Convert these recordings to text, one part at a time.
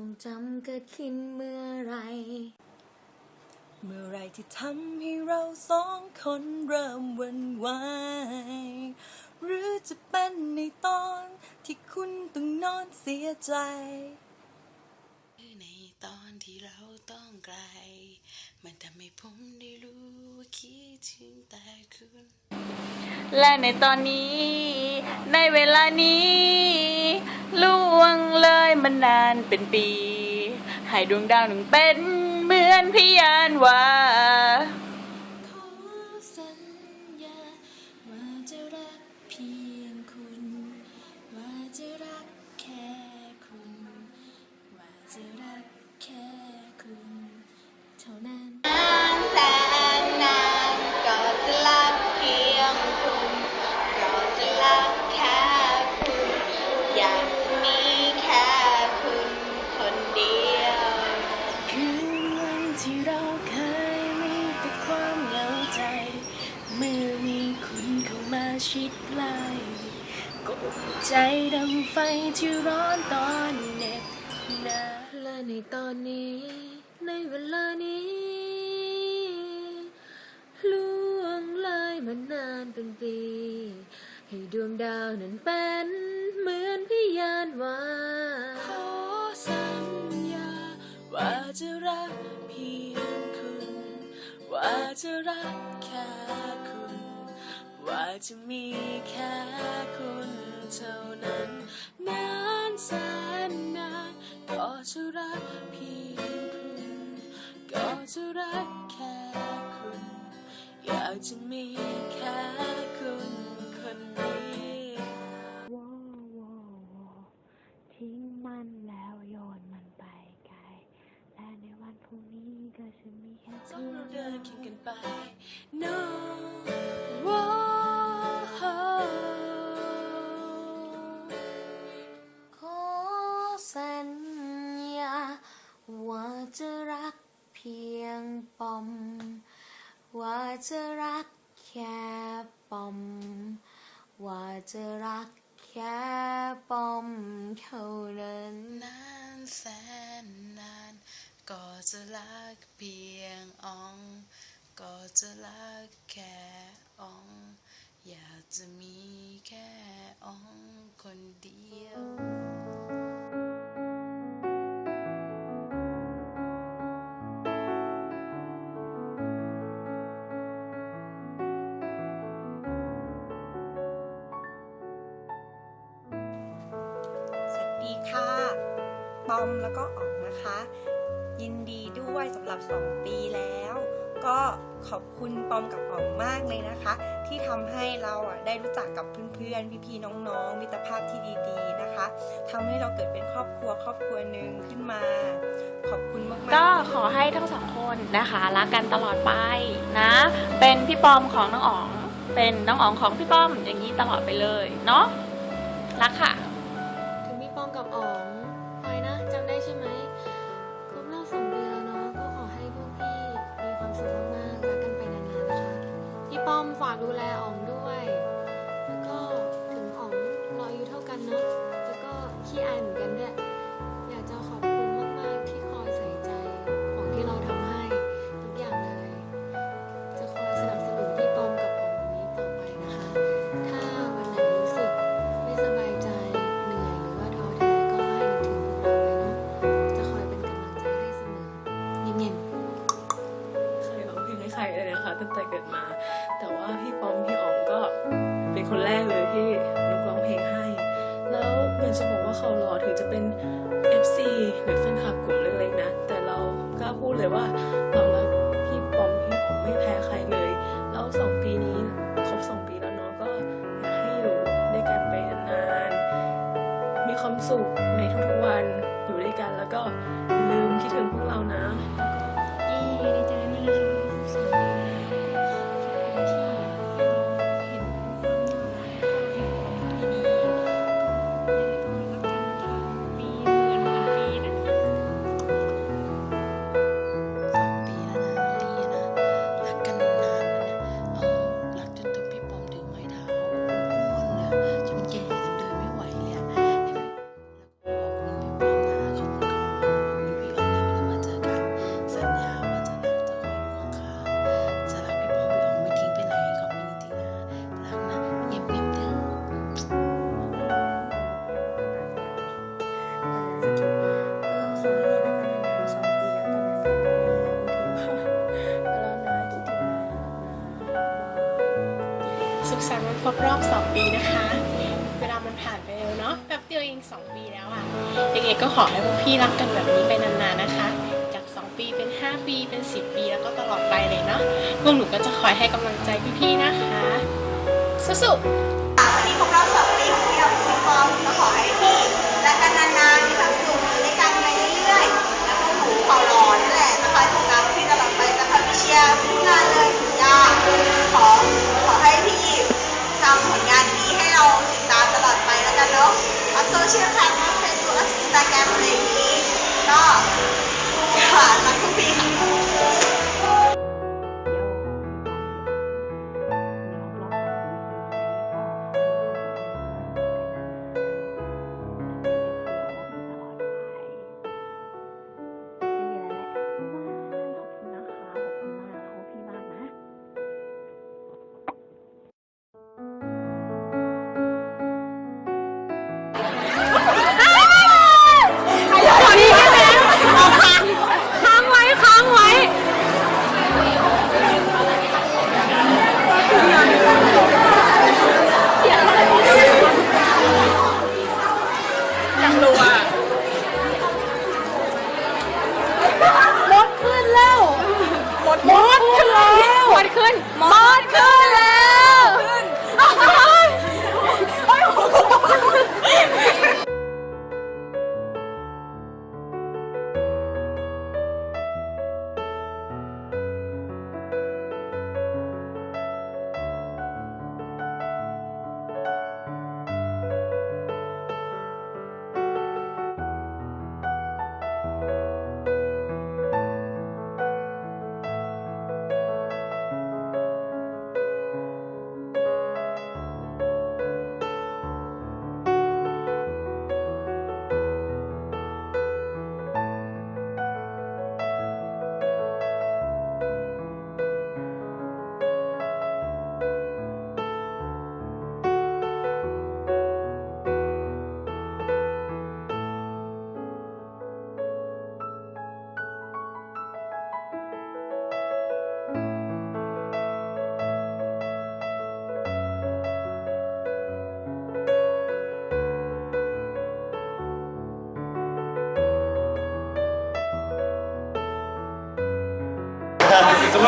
ทรงจำเกิดขึ้นเมื่อไร เมื่อไรที่ทำให้เราสองคนเริ่มวันวายหรือจะเป็นในตอนที่คุณต้องนอนเสียใจ ตอนที่เราต้องไกล มันทำให้ผมได้รู้คิดถึงแต่คุณ และในตอนนี้ ในเวลานี้ล่วงเลยมานานเป็นปี ให้ดวงดาวหนึ่งเป็นเหมือนพยานว่า ดใจดังไฟที่ร้อนตอนเหน็บหนาวและในตอนนี้ ในเวลานี้ล่วงเลยมานานเป็นปี ให้ดวงดาวนั้นเป็นเหมือนพยานว่าขอสัญญา ว่าจะรักเพียงคุณ ว่าจะรักแค่คุณ ว่าจะมีแค่คุณ เท่านั้น นานแสนนานก็จะรักเพียงคุณ ก็จะรักแค่คุณ อยากจะมีแค่ มเท่านั้นนานแสนนานก็จะรักเพียงอองก็จะรักแค่อองอยากจะมีแค่อองคนเดียว มแล้วก็อ๋องนะคะ ยินดีด้วยสำหรับ 2 ปีแล้ว ก็ขอบคุณปอมกับอ๋องมากเลยนะคะ ที่ทำให้เราอะได้รู้จักกับเพื่อนๆพี่ๆน้องๆมิตรภาพที่ดีๆนะคะทำให้เราเกิดเป็นครอบครัวครอบครัวหนึ่งขึ้นมา ขอบคุณมากๆก็เลยขอให้ทั้งสองคนนะคะรักกันตลอดไปนะ เป็นพี่ปอมของน้องอ๋องเป็นน้องอ๋องของพี่ป้อมอย่างนี้ตลอดไปเลยเนาะรักค่ะ ถึงพี่ป้อมกับอ๋อง ดูแลอ๋องด้วย แล้วก็ถึงอ๋องเราอายุเท่ากันเนาะแล้วก็ขี้อายเหมือนกันด้วยอย เรอบ 2 ปีนะคะ เวลามันผ่านไปเร็วเนาะแป๊บเดียวเอง 2 ปีแล้วอะ่ะ ยังไงก็ขอให้พวกพี่รักกันแบบนี้ไปนานๆนะคะ จาก 2 ปีเป็น 5 ปีเป็น 10 ปีแล้วก็ตลอดไปเลยเนาะพวกหนูก็จะคอยให้กำลังใจพี่ๆนะคะ สู้ๆวันนี้ครบรอบสองปีของพี่กับพี่ปอมก็ขอให้พี่รักกันนานๆมีความสุขอยู่ด้วยกันไปเรื่อยๆแล้วพวกหนูขอรอนี่แหละจะคอยติดตามพี่ตลอดไปจะคอยเชียร์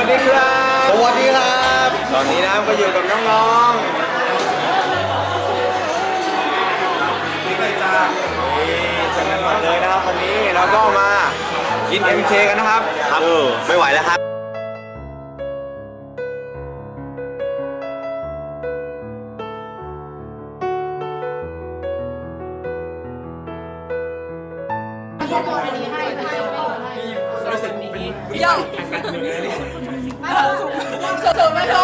วัสดีครับ สวัสดีครับ ตอนนี้นะก็อยู่กับน้องๆนี่เลยจ้านี่จังกันมาเลยนะครับวันนี้เราก็มากิน MK กันนะครับครับไม่ไหวแล้วครับ ส่งมาโทร